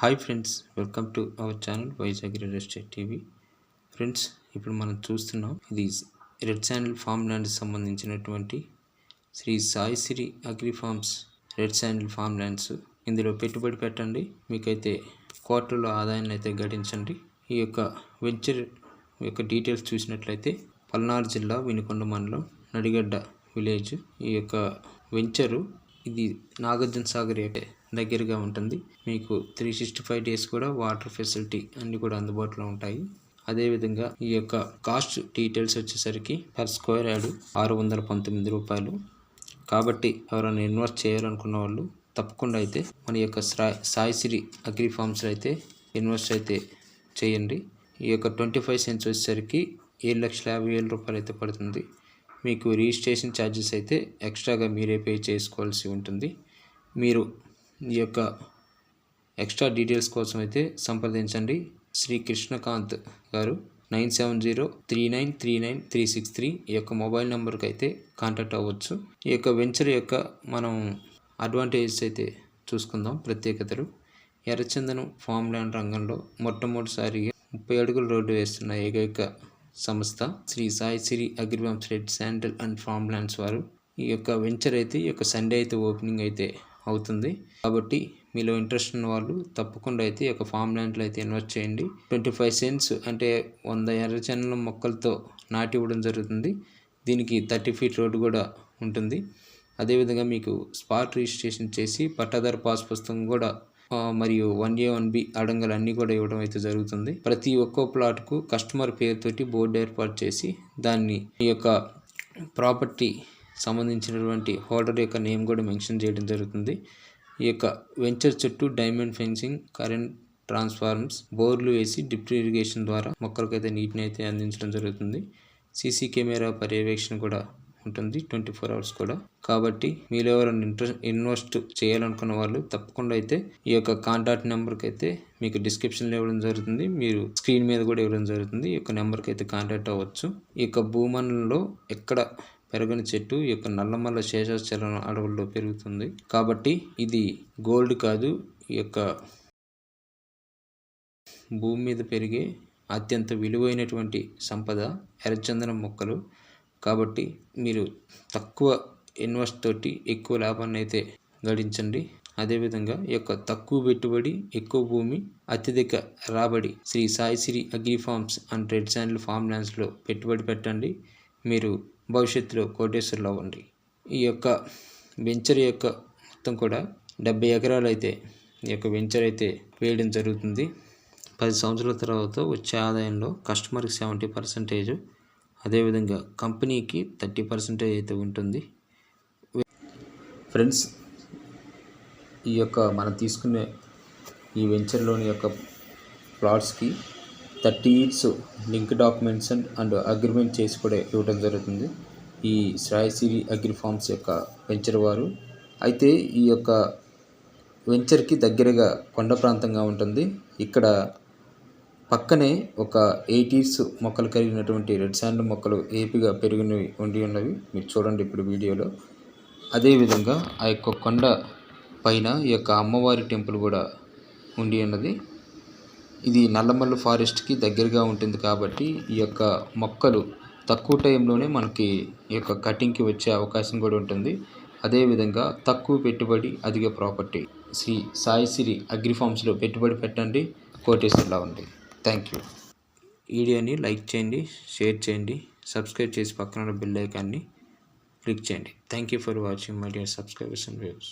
Hi friends welcome to our channel Vizag real estate TV. Friends ఇప్పుడు మనం చూస్తున్నాం ఇది రెడ్ శాండిల్ ఫామ్ ల్యాండ్కి సంబంధించినటువంటి Shri Sai Shri agri farms red sandal farm lands. ఇందులో పెట్టుబడి పెట్టండి మీకైతే క్వార్టర్లో ఆదాయాన్ని అయితే గడించండి. ఈ యొక్క వెంచర్ యొక్క డీటెయిల్స్ చూసినట్లయితే పల్నాడు జిల్లా వినుకొండ మండలం నడిగడ్డ విలేజ్. ఈ యొక్క వెంచరు ఇది నాగార్జున సాగర్ యొక్క దగ్గరగా ఉంటుంది. మీకు త్రీ సిక్స్టీ ఫైవ్ డేస్ కూడా వాటర్ ఫెసిలిటీ అన్నీ కూడా అందుబాటులో ఉంటాయి. అదేవిధంగా ఈ యొక్క కాస్ట్ డీటెయిల్స్ వచ్చేసరికి పర్ స్క్వేర్ యార్డ్ ఆరు వందల పంతొమ్మిది రూపాయలు. కాబట్టి ఎవరైనా ఇన్వెస్ట్ చేయాలనుకున్న వాళ్ళు తప్పకుండా అయితే మన యొక్క సాయి సాయిశ్రీ అగ్రి ఫార్మ్స్లో అయితే ఇన్వెస్ట్ అయితే చేయండి. ఈ యొక్క ట్వంటీ ఫైవ్ సెంట్స్ వచ్చేసరికి ఏడు లక్షల యాభై వేల రూపాయలు అయితే పడుతుంది. మీకు రిజిస్ట్రేషన్ ఛార్జెస్ అయితే ఎక్స్ట్రాగా మీరే పే చేసుకోవాల్సి ఉంటుంది. మీరు ఈ యొక్క ఎక్స్ట్రా డీటెయిల్స్ కోసం అయితే సంప్రదించండి. శ్రీ కృష్ణకాంత్ గారు nine seven zero three nine three nine three six three ఈ యొక్క మొబైల్ నెంబర్కి అయితే కాంటాక్ట్ అవ్వచ్చు. ఈ యొక్క వెంచర్ యొక్క మనం అడ్వాంటేజెస్ అయితే చూసుకుందాం ప్రత్యేకతలు. ఎర్రచందనం ఫామ్ ల్యాండ్ రంగంలో మొట్టమొదటిసారిగా ముప్పై అడుగుల రోడ్డు వేస్తున్న ఏకైక సంస్థ Shri Sai Shri agri farms red sandal and farm lands వారు. ఈ యొక్క వెంచర్ అయితే ఈ యొక్క సండే అయితే ఓపెనింగ్ అయితే అవుతుంది. కాబట్టి మీలో ఇంట్రెస్ట్ ఉన్న వాళ్ళు తప్పకుండా అయితే ఈ యొక్క ఫామ్ ల్యాండ్లో అయితే ఇన్వెస్ట్ చేయండి. ట్వంటీ ఫైవ్ సెంట్స్ అంటే వంద ఎర్రచనల మొక్కలతో నాటి ఇవ్వడం జరుగుతుంది. దీనికి థర్టీ ఫీట్ రోడ్డు కూడా ఉంటుంది. అదేవిధంగా మీకు స్పాట్ రిజిస్ట్రేషన్ చేసి పట్టాదారు పాస్ పుస్తకం కూడా మరియు వన్ ఏ వన్ బి అడంగలు అన్నీ కూడా ఇవ్వడం అయితే జరుగుతుంది. ప్రతి ఒక్కో ప్లాట్కు కస్టమర్ పేరుతోటి బోర్డు ఏర్పాటు చేసి దాన్ని ఈ యొక్క ప్రాపర్టీ సంబంధించినటువంటి హోల్డర్ యొక్క నేమ్ కూడా మెన్షన్ చేయడం జరుగుతుంది. ఈ యొక్క వెంచర్ చుట్టూ డైమండ్ ఫెన్సింగ్ కరెంట్ ట్రాన్స్ఫార్మ్స్ బోర్లు వేసి డ్రిప్ ఇరిగేషన్ ద్వారా మొక్కలకైతే నీటిని అయితే అందించడం జరుగుతుంది. సీసీ కెమెరా పర్యవేక్షణ కూడా ఉంటుంది ట్వంటీ ఫోర్ అవర్స్ కూడా. కాబట్టి మీరు ఎవరైనా ఇంట్రెస్ట్ ఇన్వెస్ట్ చేయాలనుకున్న వాళ్ళు తప్పకుండా అయితే ఈ యొక్క కాంటాక్ట్ నెంబర్కి అయితే మీకు డిస్క్రిప్షన్లో ఇవ్వడం జరుగుతుంది. మీరు స్క్రీన్ మీద కూడా ఇవ్వడం జరుగుతుంది. ఈ యొక్క నెంబర్కి అయితే కాంటాక్ట్ అవ్వచ్చు. ఈ యొక్క భూమన్లో ఎక్కడ పెరగని చెట్టు ఈ యొక్క నల్లమల్ల శేషాచలం అడవుల్లో పెరుగుతుంది. కాబట్టి ఇది గోల్డ్ కాదు ఈ యొక్క భూమి మీద పెరిగే అత్యంత విలువైనటువంటి సంపద ఎర్రచందనం మొక్కలు. కాబట్టి మీరు తక్కువ ఇన్వెస్ట్ తోటి ఎక్కువ లాభాన్ని అయితే గడించండి. అదేవిధంగా ఈ యొక్క తక్కువ పెట్టుబడి ఎక్కువ భూమి అత్యధిక రాబడి Shri Sai Shri agri farms and red channel farm ల్యాండ్స్లో పెట్టుబడి పెట్టండి. మీరు భవిష్యత్తులో కోటేశ్వర్లు అవ్వండి ఈ యొక్క వెంచర్ యొక్క మొత్తం కూడా డెబ్బై ఎకరాలు అయితే ఈ యొక్క వెంచర్ అయితే వేయడం జరుగుతుంది. పది సంవత్సరాల తర్వాత వచ్చే ఆదాయంలో కస్టమర్కి సెవెంటీ పర్సెంటేజ్ అదేవిధంగా కంపెనీకి థర్టీ పర్సెంటేజ్ అయితే ఉంటుంది. ఫ్రెండ్స్ ఈ యొక్క మనం తీసుకునే ఈ వెంచర్లోని యొక్క ప్లాట్స్కి thirty years link documents and and agreement చేసి కూడా ఇవ్వడం జరుగుతుంది. ఈ శ్రాయసిరి అగ్రి ఫార్మ్స్ యొక్క వెంచర్ వారు. అయితే ఈ యొక్క వెంచర్కి దగ్గరగా కొండ ప్రాంతంగా ఉంటుంది. ఇక్కడ పక్కనే ఒక ఎయిట్ ఇయర్స్ మొక్కలు కలిగినటువంటి రెడ్ శాండ్ మొక్కలు ఏపీగా పెరిగినవి ఉండి ఉన్నవి. మీరు చూడండి ఇప్పుడు వీడియోలో. అదేవిధంగా ఆ యొక్క కొండ పైన ఈ యొక్క అమ్మవారి టెంపుల్ కూడా ఉండి ఉన్నది. ఇది నల్లమల్లు ఫారెస్ట్కి దగ్గరగా ఉంటుంది కాబట్టి ఈ యొక్క మొక్కలు తక్కువ టైంలోనే మనకి ఈ యొక్క కటింగ్కి వచ్చే అవకాశం కూడా ఉంటుంది. అదేవిధంగా తక్కువ పెట్టుబడి అధిక ప్రాపర్టీ. శ్రీ సాయిశ్రీ అగ్రిఫార్మ్స్లో పెట్టుబడి పెట్టండి. కోటేశ్వర్లా ఉంది. Thank you. వీడియోని లైక్ చేయండి షేర్ చేయండి సబ్స్క్రైబ్ చేసి పక్కన బెల్ ఐకాన్ని క్లిక్ చేయండి. Thank you for watching my dear subscribers and views